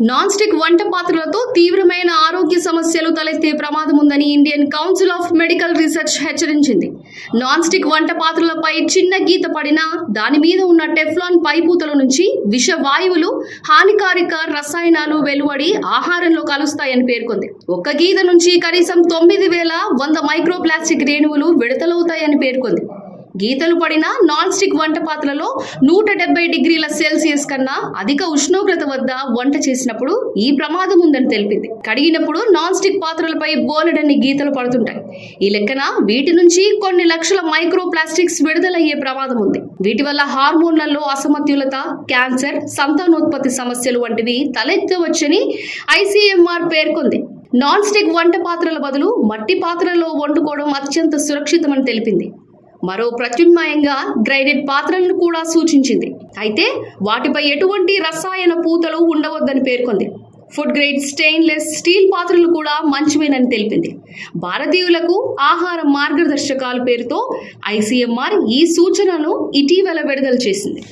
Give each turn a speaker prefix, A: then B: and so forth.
A: Non stick వంట పాత్రలతో తీవ్రమైన ఆరోగ్య సమస్యలు తలెత్తే ప్రమాదం ఉందని Indian council of medical research హెచ్చరించింది. నాన్ స్టిక్ వంట పాత్రలపై చిన్న గీత పడినా దాని మీద ఉన్న టెఫ్లాన్ పైపూతల నుంచి విష వాయువులు హానికారక రసాయనాలు వెలువడి ఆహారంలో కలుస్తాయని పేర్కొంది. ఒక్క గీత నుంచి కనీసం తొమ్మిది వేల వంద మైక్రోప్లాస్టిక్ రేణువులు విడతలవుతాయని పేర్కొంది. గీతలు పడిన నాన్ స్టిక్ వంట పాత్రలో నూట డెబ్బై డిగ్రీల సెల్సియస్ కన్నా అధిక ఉష్ణోగ్రత వద్ద వంట చేసినప్పుడు ఈ ప్రమాదం ఉందని తెలిపింది. కడిగినప్పుడు నాన్ స్టిక్ పాత్రలపై బోలెడన్ని గీతలు పడుతుంటాయి. ఈ లెక్కన వీటి నుంచి కొన్ని లక్షల మైక్రో ప్లాస్టిక్స్ విడుదలయ్యే ప్రమాదం ఉంది. వీటి వల్ల హార్మోన్లలో అసమతులత క్యాన్సర్ సంతానోత్పత్తి సమస్యలు వంటివి తలెత్తవచ్చని ఐసీఎంఆర్ పేర్కొంది నాన్ స్టిక్ వంట పాత్రల బదులు మట్టి పాత్రల్లో వండుకోవడం అత్యంత సురక్షితమని తెలిపింది. మరో ప్రత్యామ్నాయంగా గ్రైడెడ్ పాత్రలను కూడా సూచించింది. అయితే వాటిపై ఎటువంటి రసాయన పూతలు ఉండవద్దని పేర్కొంది. ఫుడ్ గ్రేడ్ స్టెయిన్లెస్ స్టీల్ పాత్రలు కూడా మంచివేనని తెలిపింది. భారతీయులకు ఆహార మార్గదర్శకాల పేరుతో ఐసీఎంఆర్ ఈ సూచనను ఇటీవల విడుదల చేసింది.